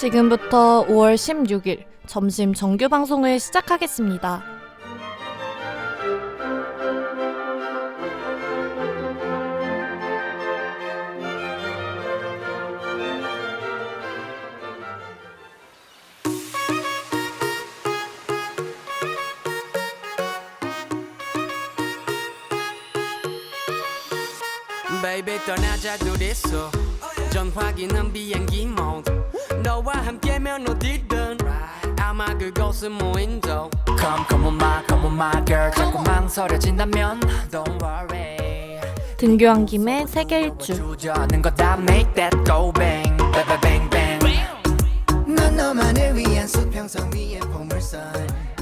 지금부터 5월 16일 점심 정규 방송을 시작하겠습니다. Baby 떠나자 둘이서 전화기는 비행기 모드 너와 함께면 어디든 아마 그곳은 무인도 Come come on my come on my girl. 자꾸 망설여진다면 Don't worry. 등교한 김에 세계 일주. 주저하는 거다 make that go bang bang bang bang. 넌 너만을 위한 수평선 위의 보물선.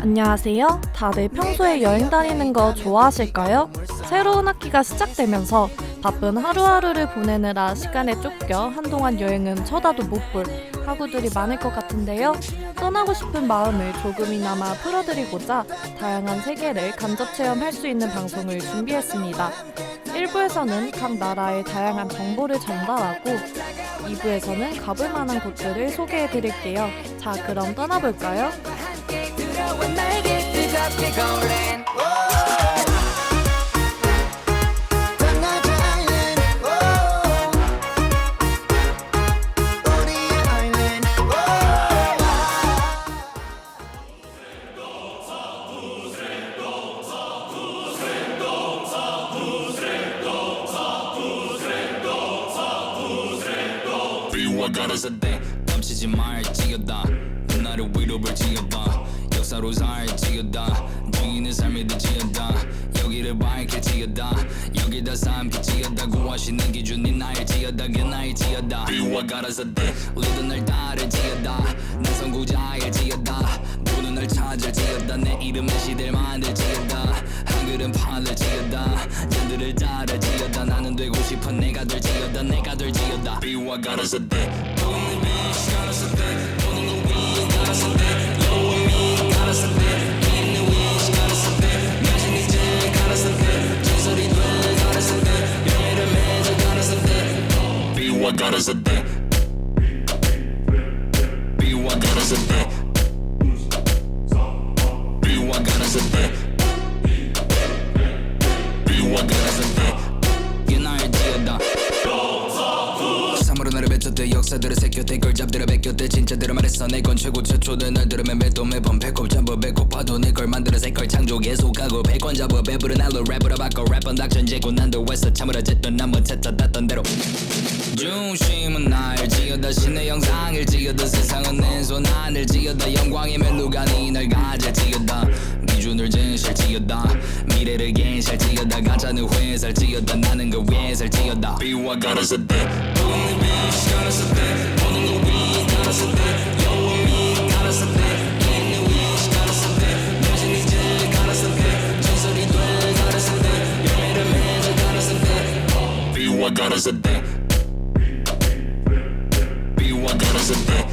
안녕하세요. 다들 평소에 여행 다니는 거 좋아하실까요? 새로운 학기가 시작되면서 바쁜 하루하루를 보내느라 시간에 쫓겨 한동안 여행은 쳐다도 못볼 학우들이 많을 것 같은데요. 떠나고 싶은 마음을 조금이나마 풀어드리고자 다양한 세계를 간접 체험할 수 있는 방송을 준비했습니다. 1부에서는 각 나라의 다양한 정보를 전달하고 2부에서는 가볼 만한 곳들을 소개해 드릴게요. 자, 그럼 떠나볼까요? 그래서대 땀치지 말 지었다. 나를 위로 불 지었다. 역사로 살 지었다. 주인의 삶에 지었다. 여기를 밝게 지었다. 여기다 삼키 지었다. 구하시는 기준이 나를 지었다. 그 나를 지었다. 비와 가라사대 우리도 날 따를 지었다. 내 선구자를 지었다. 모두 날 찾을 지었다. 내 이름은 시대를 만들 지었다 한글은 판을 지었다. 잔들을 따라 지었다. 나는 되고 싶어 내가 될 지었다. 내가 될 지었다. 비와 가라사대. 돈을 위시 가라사대. 돈을 위 가라사대. 여위 가라사대. 있는 위시 가라사대. 낮은 이제 가라사대. 전설이 돼 가라사대. 열매를 맺어 가라사대. 비와 가라사대. 비와 가라사대. 비와 가라사대 가라사대 옛날 지었다. 3으로 나를 뱉었대. 역사들을 새겼대. 걸 잡들어 베꼈대. 진짜대로 말했어. 내건 최고 최초대 날 들으면 매도 매번 배꼽 잡아 배꼽 봐도 내걸 만들어 새걸 창조 계속하고 백원 잡아 배부른 날로 랩으로 바꿔 낙천 제고 난도 했어. 참으로 쨌던 난번 찾아 땄던 대로. 중심은 날 지어다. 신의 영상을 지어다. 세상은 내손 안을 지어다. 영광의 멜로가 니날 가질 지어다 기준을 진실 지어다 미래를 괜실 지어다 가짜는 회살 지어다 나는 그 회살 지어다 비와 가라사대 돈을 비시 가라사대 모든 거위 가라사대 여위 가라사대 있는 위시 가라사대 낮은 이제 가라사대 전설이 돼 가라사대 열매를 맺어 가라사대 비와 가라사대 비와 가라사대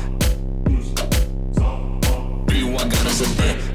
비와 가라사대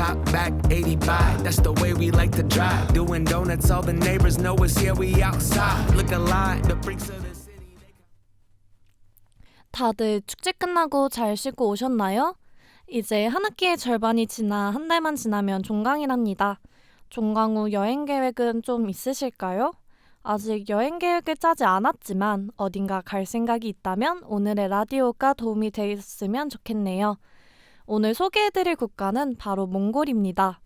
Top back 85, that's the way we like to drive. Doing donuts, all the neighbors know us here, we outside. Look alive, the freaks of the city. 다들 축제 끝나고 잘 쉬고 오셨나요? 이제 한 학기의 절반이 지나 한 달만 지나면 종강이랍니다. 종강 후 여행 계획은 좀 있으실까요? 아직 여행 계획을 짜지 않았지만 어딘가 갈 생각이 있다면 오늘의 라디오가 도움이 되었으면 좋겠네요. 오늘 소개해드릴 국가는 바로 몽골입니다.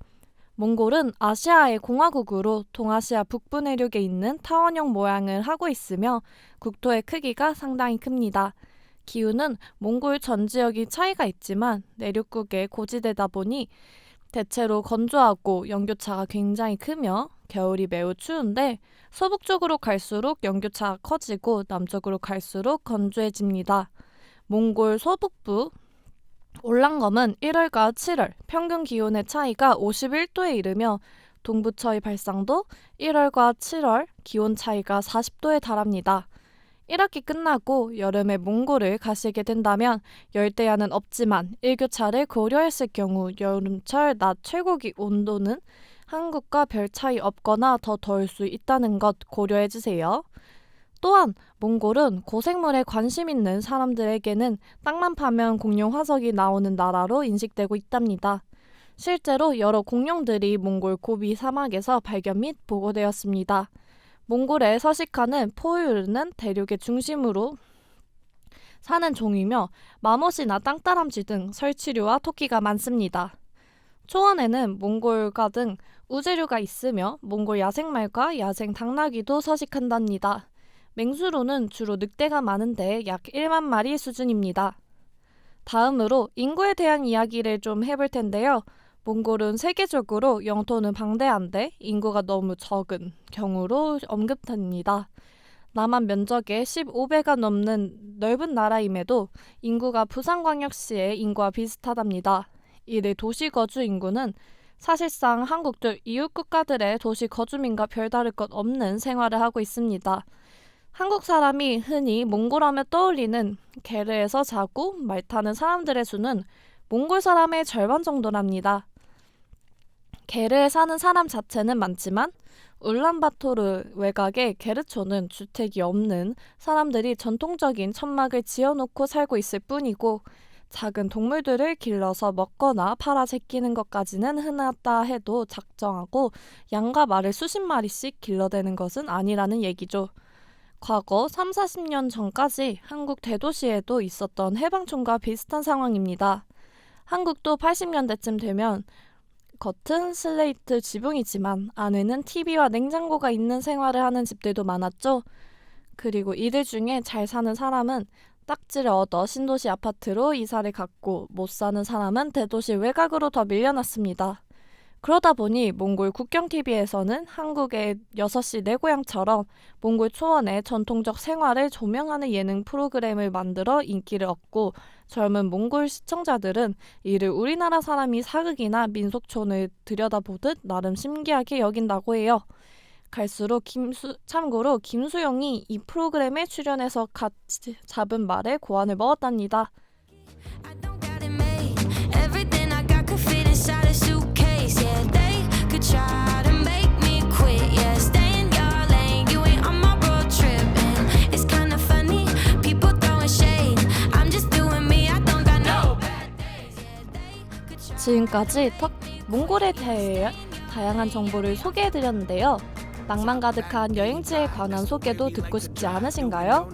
몽골은 아시아의 공화국으로 동아시아 북부 내륙에 있는 타원형 모양을 하고 있으며 국토의 크기가 상당히 큽니다. 기후는 몽골 전 지역이 차이가 있지만 내륙국에 고지되다 보니 대체로 건조하고 연교차가 굉장히 크며 겨울이 매우 추운데 서북 쪽으로 갈수록 연교차가 커지고 남쪽으로 갈수록 건조해집니다. 몽골 서북부 올랑검은 1월과 7월 평균 기온의 차이가 51도에 이르며 동부처의 발상도 1월과 7월 기온 차이가 40도에 달합니다. 1학기 끝나고 여름에 몽골을 가시게 된다면 열대야는 없지만 일교차를 고려했을 경우 여름철 낮 최고기 온도는 한국과 별 차이 없거나 더 더울 수 있다는 것 고려해 주세요. 또한 몽골은 고생물에 관심 있는 사람들에게는 땅만 파면 공룡 화석이 나오는 나라로 인식되고 있답니다. 실제로 여러 공룡들이 몽골 고비 사막에서 발견 및 보고되었습니다. 몽골의 서식하는 포유류는 대륙의 중심으로 사는 종이며 마못이나 땅따람쥐 등 설치류와 토끼가 많습니다. 초원에는 몽골과 등 우제류가 있으며 몽골 야생말과 야생 당나귀도 서식한답니다. 맹수로는 주로 늑대가 많은데 약 1만 마리 수준입니다. 다음으로 인구에 대한 이야기를 좀 해볼 텐데요. 몽골은 세계적으로 영토는 방대한데 인구가 너무 적은 경우로 언급됩니다. 남한 면적의 15배가 넘는 넓은 나라임에도 인구가 부산광역시의 인구와 비슷하답니다. 이들 도시 거주 인구는 사실상 한국 등 이웃 국가들의 도시 거주민과 별다를 것 없는 생활을 하고 있습니다. 한국 사람이 흔히 몽골하면 떠올리는 게르에서 자고 말 타는 사람들의 수는 몽골 사람의 절반 정도랍니다. 게르에 사는 사람 자체는 많지만 울란바토르 외곽의 게르촌은 주택이 없는 사람들이 전통적인 천막을 지어놓고 살고 있을 뿐이고 작은 동물들을 길러서 먹거나 팔아 제끼는 것까지는 흔하다 해도 작정하고 양과 말을 수십 마리씩 길러대는 것은 아니라는 얘기죠. 과거 3, 40년 전까지 한국 대도시에도 있었던 해방촌과 비슷한 상황입니다. 한국도 80년대쯤 되면 겉은 슬레이트 지붕이지만 안에는 TV와 냉장고가 있는 생활을 하는 집들도 많았죠. 그리고 이들 중에 잘 사는 사람은 딱지를 얻어 신도시 아파트로 이사를 갔고 못 사는 사람은 대도시 외곽으로 더 밀려났습니다. 그러다 보니 몽골 국경TV에서는 한국의 6시 내 고향처럼 몽골 초원의 전통적 생활을 조명하는 예능 프로그램을 만들어 인기를 얻고 젊은 몽골 시청자들은 이를 우리나라 사람이 사극이나 민속촌을 들여다보듯 나름 신기하게 여긴다고 해요. 갈수록 김수 참고로 김수영이 이 프로그램에 출연해서 같이 잡은 말에 고안을 먹었답니다. 지금까지 턱 몽골에 대해 다양한 정보를 소개해드렸는데요. 낭만 가득한 여행지에 관한 소개도 듣고 싶지 않으신가요?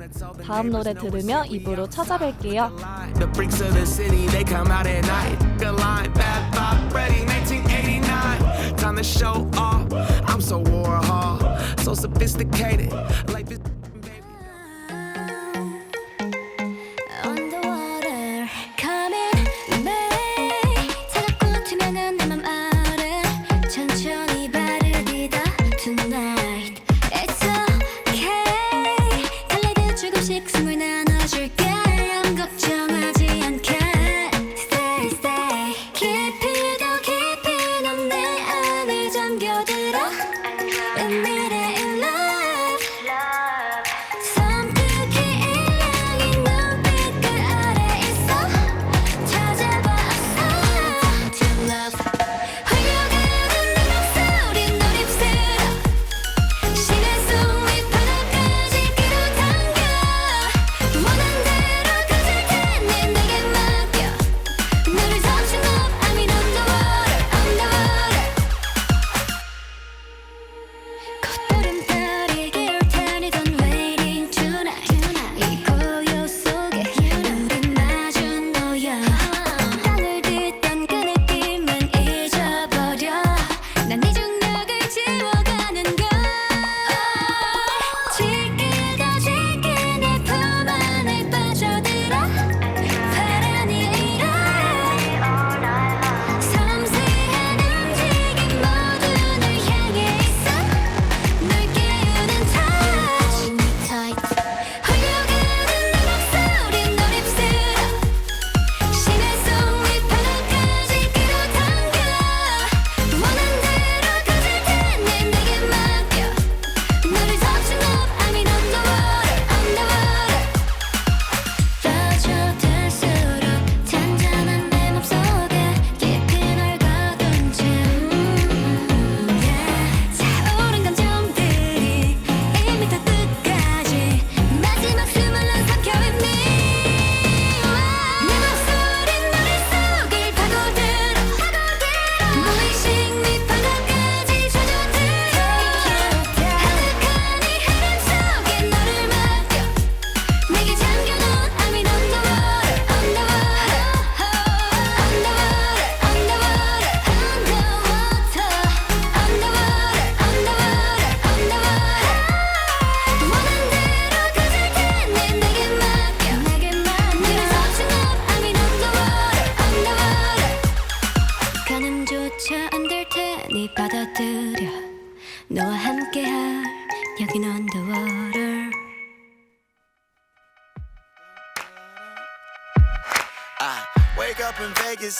다음 노래 들으며 입으로 찾아뵐게요. The freaks of the city, they come out at night. Good line, bad vibe, ready, 1989. Time to show off. I'm so Warhol, so sophisticated. Life is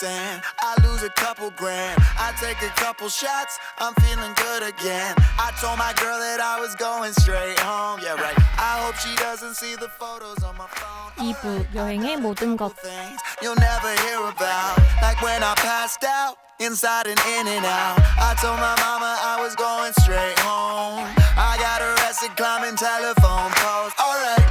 in Vegas and I lose a couple grand. I take a couple shots, I'm feeling good again. I told my girl that I was going straight home. Yeah, right. I hope she doesn't see the photos on my phone. 2부 여행의 모든 것 Things you'll never hear about. Like when I passed out, inside and in and out. I told my mama I was going straight home. I got arrested climbing telephone poles. Alright,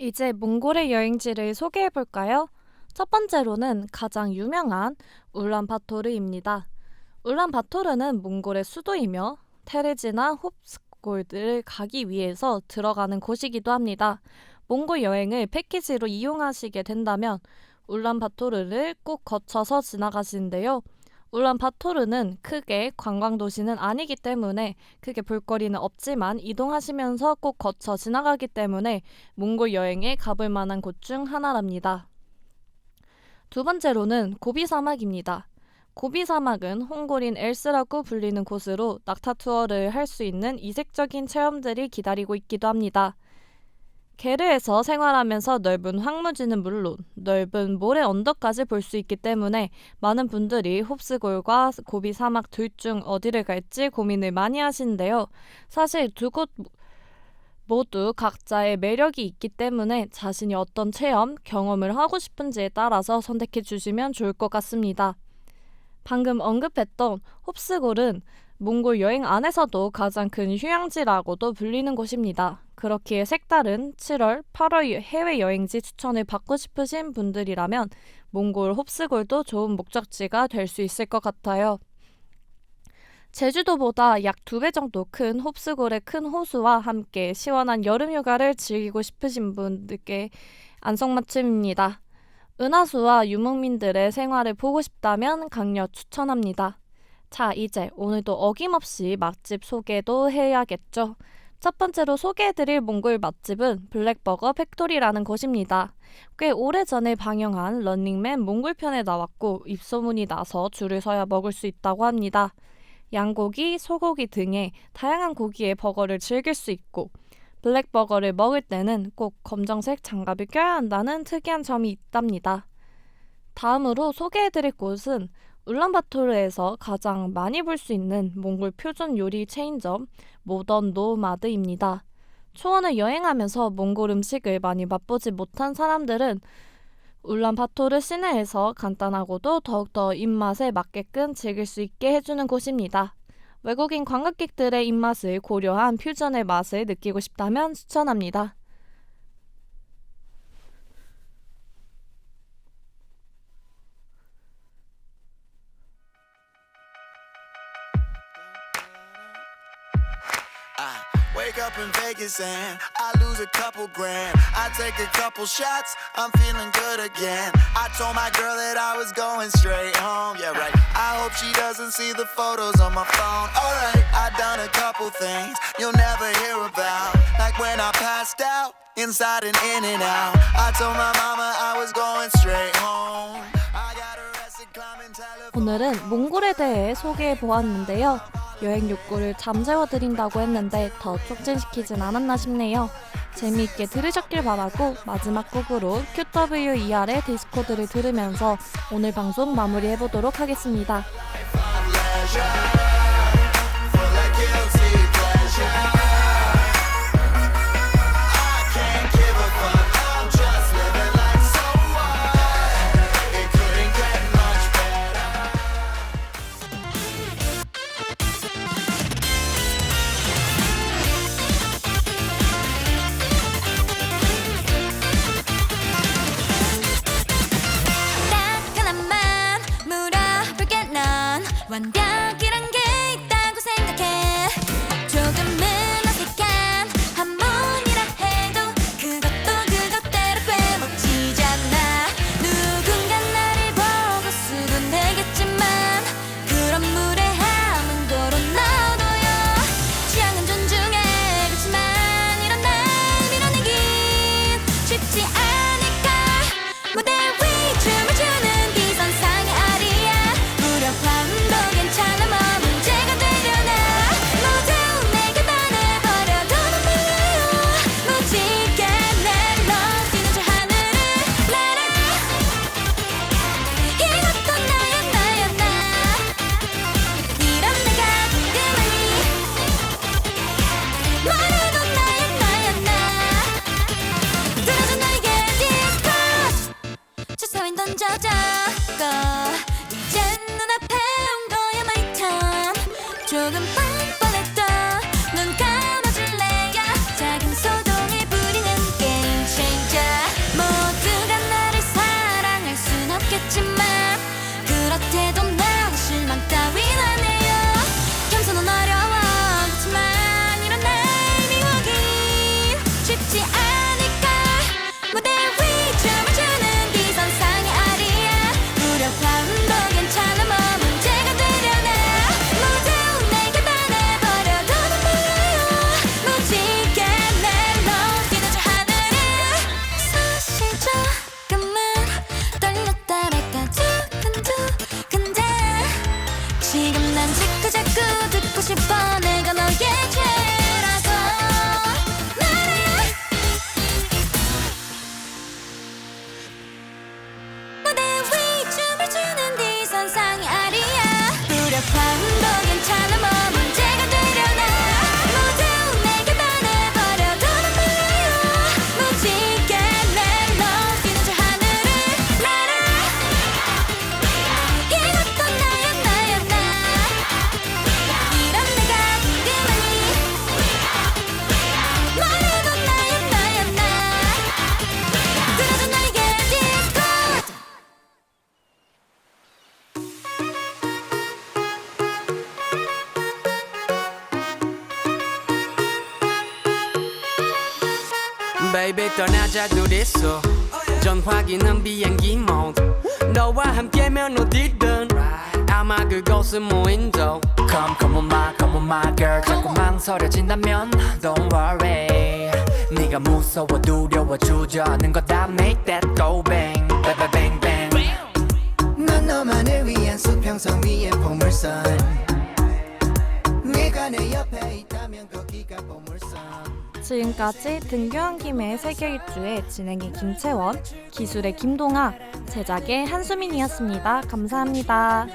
이제 몽골의 여행지를 소개해 볼까요? 첫 번째로는 가장 유명한 울란바토르입니다. 울란바토르는 몽골의 수도이며 테레지나 홉스골드를 가기 위해서 들어가는 곳이기도 합니다. 몽골 여행을 패키지로 이용하시게 된다면 울란바토르를 꼭 거쳐서 지나가시는데요. 울란바토르는 크게 관광 도시는 아니기 때문에 크게 볼거리는 없지만 이동하시면서 꼭 거쳐 지나가기 때문에 몽골 여행에 가볼 만한 곳 중 하나랍니다. 두 번째로는 고비 사막입니다. 고비 사막은 홍골인 엘스라고 불리는 곳으로 낙타 투어를 할 수 있는 이색적인 체험들이 기다리고 있기도 합니다. 게르에서 생활하면서 넓은 황무지는 물론 넓은 모래 언덕까지 볼 수 있기 때문에 많은 분들이 홉스골과 고비 사막 둘 중 어디를 갈지 고민을 많이 하시는데요. 사실 두 곳 모두 각자의 매력이 있기 때문에 자신이 어떤 체험, 경험을 하고 싶은지에 따라서 선택해 주시면 좋을 것 같습니다. 방금 언급했던 홉스골은 몽골 여행 안에서도 가장 큰 휴양지라고도 불리는 곳입니다. 그렇기에 색다른 7월, 8월 해외 여행지 추천을 받고 싶으신 분들이라면 몽골 홉스골도 좋은 목적지가 될 수 있을 것 같아요. 제주도보다 약 두 배 정도 큰 홉스골의 큰 호수와 함께 시원한 여름 휴가를 즐기고 싶으신 분들께 안성맞춤입니다. 은하수와 유목민들의 생활을 보고 싶다면 강력 추천합니다. 자, 이제 오늘도 어김없이 맛집 소개도 해야겠죠. 첫 번째로 소개해드릴 몽골 맛집은 블랙버거 팩토리라는 곳입니다. 꽤 오래전에 방영한 런닝맨 몽골 편에 나왔고 입소문이 나서 줄을 서야 먹을 수 있다고 합니다. 양고기, 소고기 등의 다양한 고기의 버거를 즐길 수 있고 블랙버거를 먹을 때는 꼭 검정색 장갑을 껴야 한다는 특이한 점이 있답니다. 다음으로 소개해드릴 곳은 울란바토르에서 가장 많이 볼 수 있는 몽골 표준 요리 체인점 모던 노마드입니다. 초원을 여행하면서 몽골 음식을 많이 맛보지 못한 사람들은 울란바토르 시내에서 간단하고도 더욱더 입맛에 맞게끔 즐길 수 있게 해주는 곳입니다. 외국인 관광객들의 입맛을 고려한 퓨전의 맛을 느끼고 싶다면 추천합니다. in Vegas and I lose a couple grand. I take a couple shots, I'm feeling good again. I told my girl that I was going straight home. Yeah, right. I hope she doesn't see the photos on my phone. Alright, I done a couple things you'll never hear about. Like when I passed out, inside and in and out. I told my mama I was going straight home. I got arrested climbing telephone. 오늘은 몽골에 대해 소개해 보았는데요. 여행 욕구를 잠재워 드린다고 했는데 더 촉진시키진 않았나 싶네요. 재미있게 들으셨길 바라고 마지막 곡으로 QWER의 디스코드를 들으면서 오늘 방송 마무리해 보도록 하겠습니다. 남자 둘이서 전화기는 비행기 모드 너와 함께면 어디든. 아마 그곳은 무인도 Come come on my come on my girl. 자꾸 망설여진다면 Don't worry. 네가 무서워 두려워 주저하는 거다 Make that go bang bang bang bang, bang. 난 너만을 위한 수평선 위의 보물선. 네가 내 옆에 있다면 거기가 보물 지금까지 등교한 김의 세계일주의 진행의 김채원, 기술의 김동아, 제작의 한수민이었습니다. 감사합니다.